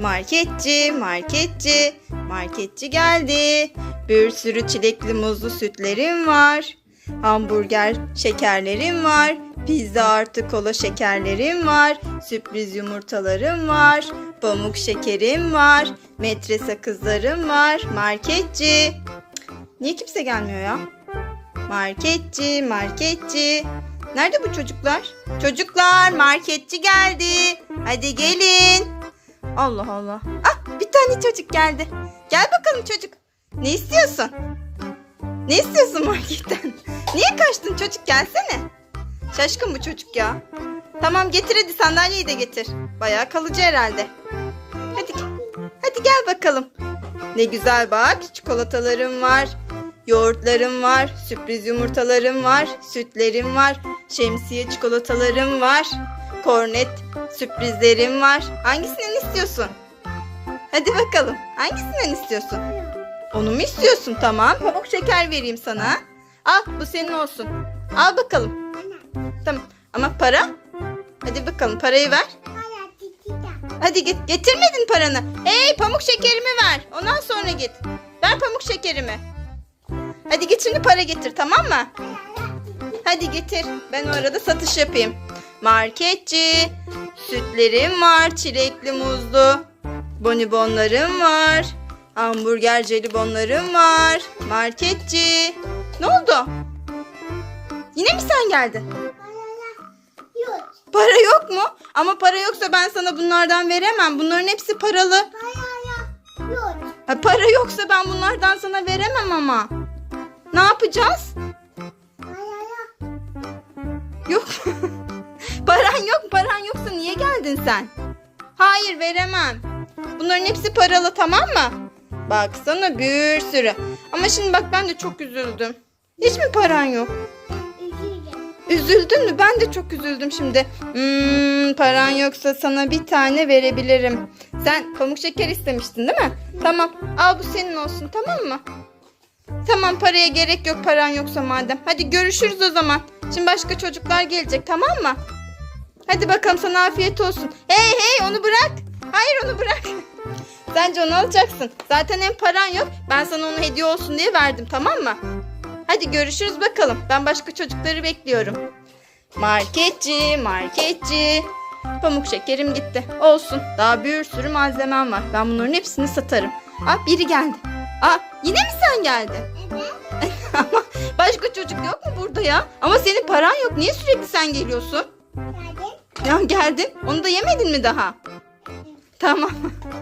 Marketçi, marketçi, marketçi geldi. Bir sürü çilekli muzlu sütlerim var. Hamburger şekerlerim var. Pizza artı kola şekerlerim var. Sürpriz yumurtalarım var. Pamuk şekerim var. Metre sakızlarım var. Marketçi. Niye kimse gelmiyor ya? Marketçi, marketçi. Nerede bu çocuklar? Çocuklar, marketçi geldi. Hadi gelin. Allah Allah. Ah, bir tane çocuk geldi. Gel bakalım çocuk. Ne istiyorsun? Ne istiyorsun marketten? Niye kaçtın çocuk gelsene. Şaşkın bu çocuk ya. Tamam getir hadi sandalyeyi de getir. Bayağı kalıcı herhalde. Hadi hadi gel bakalım. Ne güzel bak çikolatalarım var. Yoğurtlarım var, sürpriz yumurtalarım var, sütlerim var, şemsiye çikolatalarım var, kornet sürprizlerim var. Hangisinden istiyorsun? Hadi bakalım. Hangisinden istiyorsun? Onu mu istiyorsun? Tamam. Pamuk şeker vereyim sana. Al bu senin olsun. Al bakalım. Tamam. Ama para? Hadi bakalım parayı ver. Hadi git. Getirmedin paranı. Hey pamuk şekerimi ver. Ondan sonra git. Ver pamuk şekerimi. Hadi git şimdi para getir tamam mı? Hadi getir. Ben o arada satış yapayım. Marketçi. Sütlerim var. Çilekli muzlu. Bonibonlarım var. Hamburger jelibonlarım var. Marketçi. Ne oldu? Yine mi sen geldin? Yok. Para yok mu? Ama para yoksa ben sana bunlardan veremem. Bunların hepsi paralı. Paraya yok. Ha, para yoksa ben bunlardan sana veremem ama. Ne yapacağız? Paraya Yok. Paran yok. Paran yoksa niye geldin sen? Hayır veremem. Bunların hepsi paralı tamam mı? Baksana bir sürü. Ama şimdi bak ben de çok üzüldüm. Hiç mi paran yok? Üzüldün mü? Ben de çok üzüldüm şimdi. Hmm, paran yoksa sana bir tane verebilirim. Sen pamuk şeker istemiştin değil mi? Tamam. Al bu senin olsun tamam mı? Tamam paraya gerek yok paran yoksa madem. Hadi görüşürüz o zaman. Şimdi başka çocuklar gelecek tamam mı? Hadi bakalım sana afiyet olsun. Hey hey onu bırak. Hayır onu bırak. Sence onu alacaksın. Zaten hem paran yok. Ben sana onu hediye olsun diye verdim tamam mı? Hadi görüşürüz bakalım. Ben başka çocukları bekliyorum. Marketçi, marketçi. Pamuk şekerim gitti. Olsun. Daha bir sürü malzemem var. Ben bunların hepsini satarım. Aa biri geldi. Aa yine mi sen geldin? Evet. Ama başka çocuk yok mu burada ya? Ama senin paran yok. Niye sürekli sen geliyorsun? Ya geldin. Onu da yemedin mi daha? Tamam.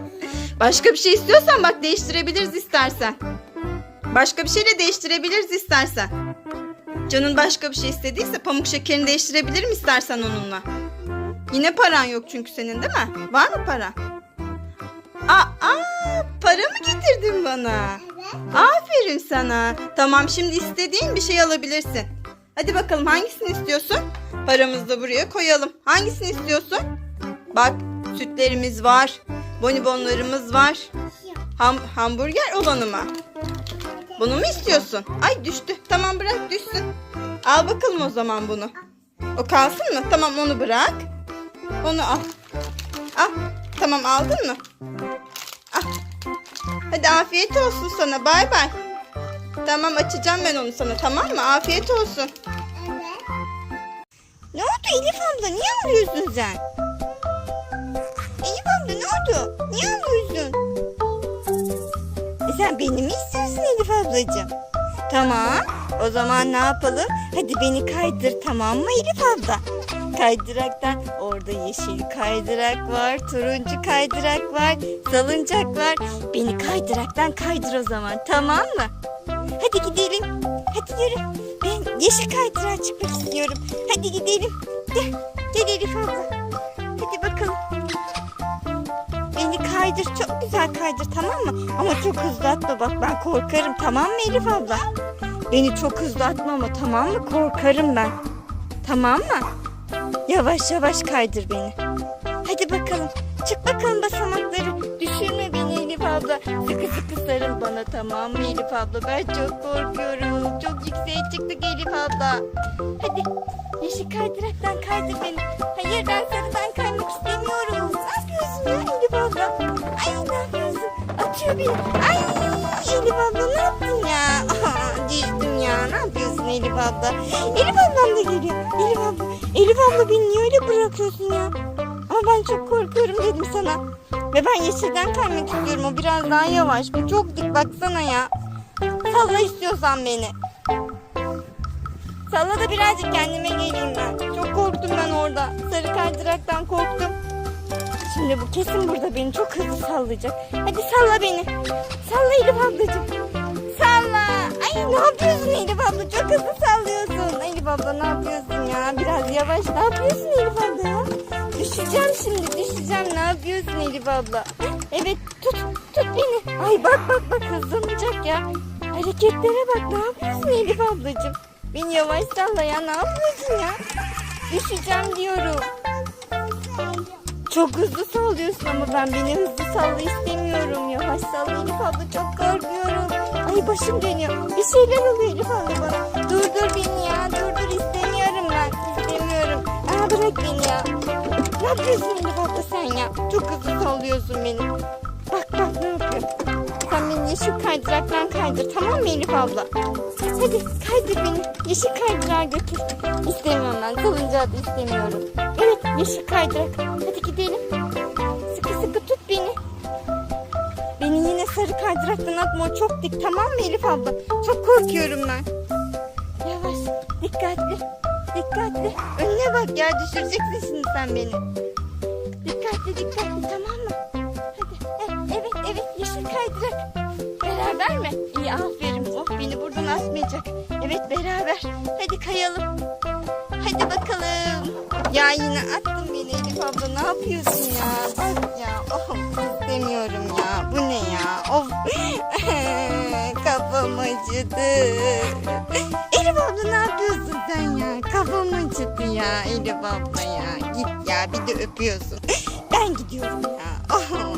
Başka bir şey istiyorsan bak değiştirebiliriz istersen. Başka bir şeyle değiştirebiliriz istersen. Canın başka bir şey istediyse pamuk şekerini değiştirebilirim istersen onunla. Yine paran yok çünkü senin değil mi? Var mı para? Aa, aa para mı getirdin bana? Aferin sana. Tamam şimdi istediğin bir şey alabilirsin. Hadi bakalım hangisini istiyorsun? Paramızı da buraya koyalım. Hangisini istiyorsun? Bak sütlerimiz var. Bonibonlarımız var. Ham hamburger olanı mı? Bunu mu istiyorsun? Ay düştü. Tamam bırak düşsün. Al bakalım o zaman bunu. O kalsın mı? Tamam onu bırak. Onu al. Al. Tamam aldın mı? Al. Hadi afiyet olsun sana. Bay bay. Tamam açacağım ben onu sana tamam mı? Afiyet olsun. Evet. Ne oldu Elif abla? Niye ağlıyorsun sen? Elif abla ne oldu? Niye ağlıyorsun? E sen beni mi istiyorsun Elif ablacığım? Tamam. O zaman ne yapalım? Hadi beni kaydır tamam mı Elif abla? Kaydıraktan orada yeşil kaydırak var, turuncu kaydırak var, salıncak var. Beni kaydıraktan kaydır o zaman tamam mı? Hadi gidelim. Hadi yürü. Ben yeşil kaydırağa çıkmak istiyorum. Hadi gidelim. Gel. Gel Elif abla. Hadi bakalım. Beni kaydır. Çok güzel kaydır tamam mı? Ama çok hızlı atma bak ben korkarım tamam mı Elif abla? Beni çok hızlı atma ama tamam mı? Korkarım ben. Tamam mı? Yavaş yavaş kaydır beni. Hadi bakalım. Çık bakalım basamakları. Elif abla. Sıkı sıkı sarıl bana tamam mı Elif abla? Ben çok korkuyorum. Çok yükseğe çıktık Elif abla. Hadi yeşil kaydıraktan kaydır beni. Hayır ben sarıdan kaymak istemiyorum. Ne yapıyorsun ya Elif abla? itiyor beni. Ay Elif abla ne yaptın ya? Düştüm ya. Ne yapıyorsun Elif abla? Elif ablam da geliyor. Elif abla, Elif abla beni niye öyle bırakıyorsun ya? Ama ben çok korkuyorum dedim sana. Ve ben yeşilden kaymak istiyorum. O biraz daha yavaş. Bu çok dik baksana ya. Salla istiyorsan beni. Salla da birazcık kendime geleyim ben. Çok korktum ben orada. Sarı kaydıraktan korktum. Şimdi bu kesin burada beni çok hızlı sallayacak. Hadi salla beni. Salla Elif ablacığım. Salla. Ay ne yapıyorsun Elif abla? Çok hızlı sallıyorsun. Elif abla ne yapıyorsun ya? Biraz yavaş. Ne yapıyorsun Elif abla ya? Yapıyorsun Elif abla? Evet tut tut beni. Ay bak bak bak hızlanacak ya. Hareketlere bak. Ne yapıyorsun Elif ablacığım? Beni yavaş salla ya. Ne yapıyorsun ya? Düşeceğim diyorum. Çok hızlı sallıyorsun ama ben beni hızlı salla istemiyorum. Yavaş salla Elif abla çok korkuyorum. Ay başım dönüyor. Bir şeyler oluyor Elif abla bana. Durdur beni ya durdur istemiyorum ben. İstemiyorum. Aa bırak beni ya. Ne yapıyorsun Elif abla sen ya? Çok hızlı sallıyorsun beni. Bak bak ne yapıyor. Sen beni yeşil kaydıraktan kaydır tamam mı Elif abla? Hadi kaydır beni. Yeşil kaydırağa götür. İstemiyorum ben. Salıncağı da istemiyorum. Evet yeşil kaydırak. Hadi gidelim. Sıkı sıkı tut beni. Beni yine sarı kaydıraktan atma. O çok dik tamam mı Elif abla? Çok korkuyorum ben. Yavaş. Dikkatli. Dikkatli. Önüne bak ya düşüreceksin şimdi sen beni. Dikkatli dikkatli tamam mı? Hadi. Eh, Evet evet yeşil kaydırak. Beraber mi? İyi aferin. Oh beni buradan atmayacak. Evet beraber. Hadi kayalım. Hadi bakalım. Ya yine attın beni Elif abla. Ne yapıyorsun ya? Bak ya. Oh istemiyorum ya. Bu ne ya? Of. Kafam acıdı. Elif abla ne yapıyorsun sen ya? Kafam acıdı ya Elif abla ya. Git ya bir de öpüyorsun. Ben gidiyorum ya. Oh.